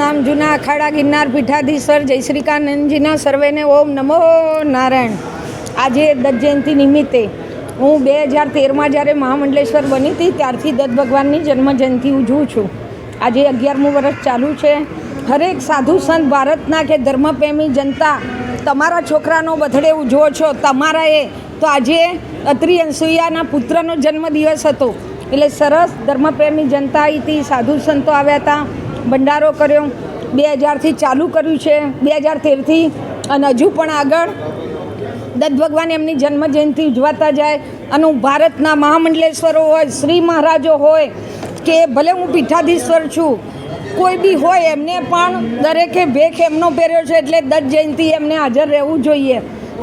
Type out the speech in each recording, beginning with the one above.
સતનામ જૂના અખાડા ગિરનાર પીઠાધીશ્વર જય શ્રીકાનંદજીના સર્વેને ઓમ નમો નારાયણ. આજે દત્ત જયંતિ નિમિત્તે હું બે હજાર તેરમાં જ્યારે મહામંડલેશ્વર બની હતી, ત્યારથી દત્ત ભગવાનની જન્મજયંતિ ઉજવું છું. આજે અગિયારમું વર્ષ ચાલુ છે. હરેક સાધુ સંત ભારતના કે ધર્મપ્રેમી જનતા, તમારા છોકરાનો બર્થડે ઉજવો છો તમારા એ તો આજે અત્રિ અનસુઈયાના પુત્રનો જન્મદિવસ હતો. એટલે સરસ ધર્મપ્રેમી જનતા હતી, સાધુ સંતો આવ્યા હતા. ભંડારો કર્યો. બે હજારથી ચાલુ કર્યું છે. બે હજાર તેરથી અને હજુ પણ આગળ. દત્ત ભગવાન એમની જન્મ જયંતિ ઉજવાતા જાય. અને હું ભારતના મહામંડલેશ્વરો હોય, શ્રી મહારાજો હોય, કે ભલે હું પીઠાધીશ્વર છું, કોઈ બી હોય એમને પણ દરેકે ભેખ એમનો પહેર્યો છે એટલે દત્ત જયંતિ એમને હાજર રહેવું જોઈએ.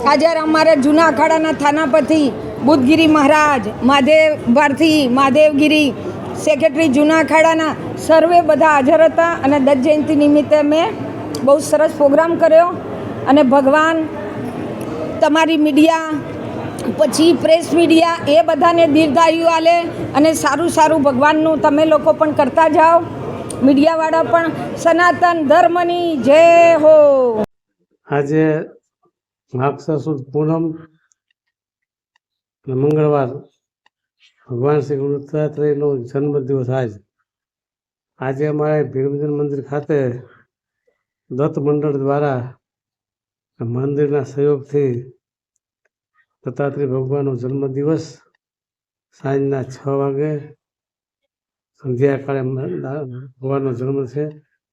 આજે અમારા જૂના અખાડાના થાનાપતિ બુદ્ધગીરી મહારાજ, મહાદેવ ભારતી, મહાદેવગીરી સેક્રેટરી જૂના અખાડાના સર્વે બધા હાજર હતા અને દત્ત જયંતિ નિમિત્તે મેં બહુ સરસ પ્રોગ્રામ કર્યો અને ભગવાન તમારી મીડિયા, પછી પ્રેસ મીડિયા એ બધાને દીર્ઘાયુ આલે અને સારું સારું ભગવાનનું તમે લોકો પણ કરતા જાઓ. મીડિયાવાળા પણ સનાતન ધર્મની જય હો. આજે પૂનમ મંગળવાર ભગવાન શ્રી ગુરુ દત્તાત્રેયનો જન્મદિવસ આજ. આજે અમારે ભીમજન મંદિર ખાતે દત્ત મંડળ દ્વારા મંદિરના સહયોગથી દત્તાત્રેય ભગવાનનો જન્મદિવસ સાંજના છ વાગે સંધ્યાકાળે ભગવાનનો જન્મ છે.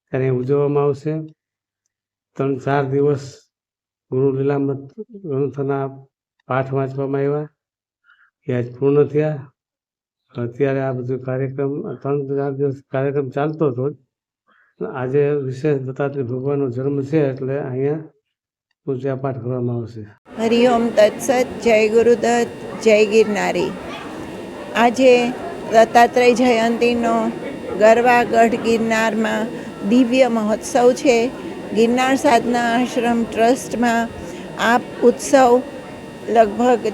ત્યારે ઉજવવામાં આવશે. ત્રણ, ચાર દિવસ ગુરુ લીલામત ગ્રંથના પાઠ વાંચવામાં આવ્યા. એ આજ પૂર્ણ થયા. અત્યારે આ બધું કાર્યક્રમ, ત્રણ ચાર દિવસ કાર્યક્રમ ચાલતો હતો આજે વિશેષ દત્તાત્રેય ભગવાનનો જન્મ છે એટલે અહીંયા પૂજા પાઠ કરવામાં આવશે. હરિઓમ તત્સત, જય ગુરુદત્ત, જય ગિરનારી. આજે દત્તાત્રેય જયંતીનો ગરવાગઢ ગિરનારમાં દિવ્ય મહોત્સવ છે. ગિરનાર સાધના આશ્રમ ટ્રસ્ટમાં આ ઉત્સવ લગભગ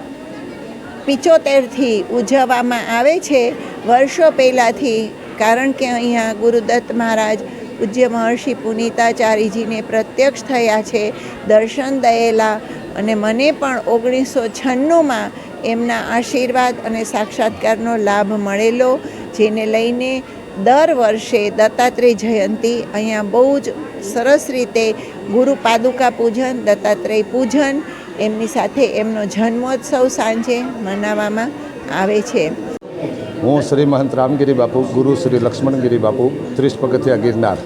પિચોતેરથી ઉજવવામાં આવે છે. વર્ષો પહેલાંથી, કારણ કે અહીંયા ગુરુદત્ત મહારાજ, પૂજ્ય મહર્ષિ પુનિતાચાર્યજીને પ્રત્યક્ષ થયા છે, દર્શન દયેલા અને મને પણ ઓગણીસો છન્નુંમાં એમના આશીર્વાદ અને સાક્ષાત્કારનો લાભ મળેલો, જેને લઈને દર વર્ષે દત્તાત્રેય જયંતી અહીંયા બહુ જ સરસ રીતે ગુરુ પાદુકા પૂજન, દત્તાત્રેય પૂજન એમની સાથે એમનો જન્મોત્સવ સાંજે મનાવવામાં આવે છે. હું શ્રી મહંત રામગીરી બાપુ, ગુરુ શ્રી લક્ષ્મણગીરી બાપુ, ત્રીસ પગથિયા ગિરનાર.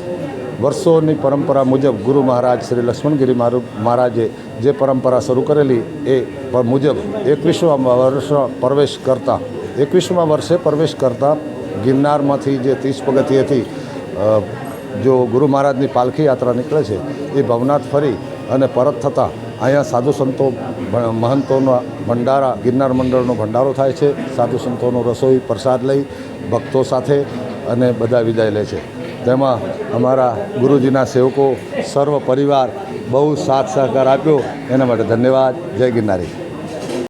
વર્ષોની પરંપરા મુજબ ગુરુ મહારાજ શ્રી લક્ષ્મણગીરી મહારાજે જે પરંપરા શરૂ કરેલી એ મુજબ એકવીસમા વર્ષ પ્રવેશ કરતા, એકવીસમા વર્ષે પ્રવેશ કરતા ગિરનારમાંથી જે ત્રીસ પગથિયેથી જો ગુરુ મહારાજની પાલખી યાત્રા નીકળે છે, એ ભવનાથ ફરી અને પરત થતાં અહીંયા સાધુ સંતો મહંતોનો ભંડારા, ગિરનાર મંડળનો ભંડારો થાય છે. સાધુ સંતોનો રસોઈ, પ્રસાદ લઈ ભક્તો સાથે અને બધા વિદાય લે છે. તેમાં અમારા ગુરુજીના સેવકો, સર્વ પરિવાર બહુ સાથ સહકાર આપ્યો. એના માટે ધન્યવાદ. જય ગિરનારી.